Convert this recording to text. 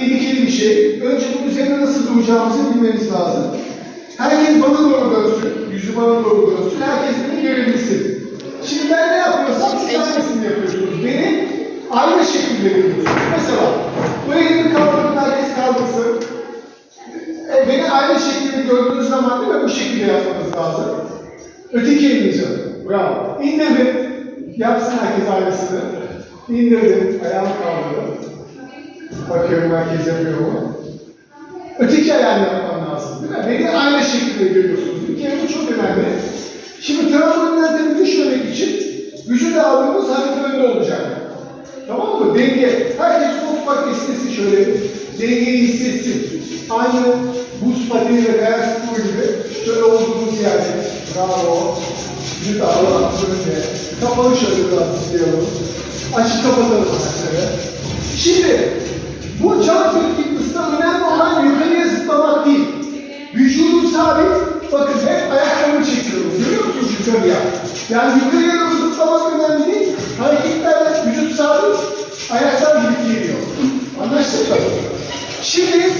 tehlikeli bir şey. Önce bunun üzerine nasıl duracağımızı bilmemiz lazım. Herkes bana doğru dönsün, yüzü bana doğru dönsün, herkes beni görebilsin. Şimdi ben ne yapıyorsam siz aynısını yapıyorsunuz. Beni aynı şekilde görüyorsunuz. Mesela bu elimi kaldırın, herkes kaldırsın. E, beni aynı şekilde gördüğünüz zaman değil mi? Bu şekilde yapmanız lazım. Öteki elini canım. Bravo. İndirdim. Yapsın herkes aynısını. İndirdim. Ayağımı kaldırdım. Bakıyorum herkes yapıyor mu? Öteki ayağını yapman lazım değil mi? Beni aynı şekilde görüyorsunuz. Bir kere bu çok önemli. Şimdi trampolinden tabii düşmemek için vücut ağırlığımız hafif önde olacak. Tamam mı? Denge. Herkes ufak esnesin şöyle. Dengeyi hissetsin. Aynı buz pateni ve kaya sporu gibi. Şöyle olduğumuz yerde. Bravo. Vücut ağırlığımız önde. Kapalı şöyle biraz zıplayalım. Açık kapatalım ya. Yani gübre yönünü zıplamak önemli değil. Hareketlerle vücut sabit, ayaklar gidip geliyor. Anlaştık mı? Şimdi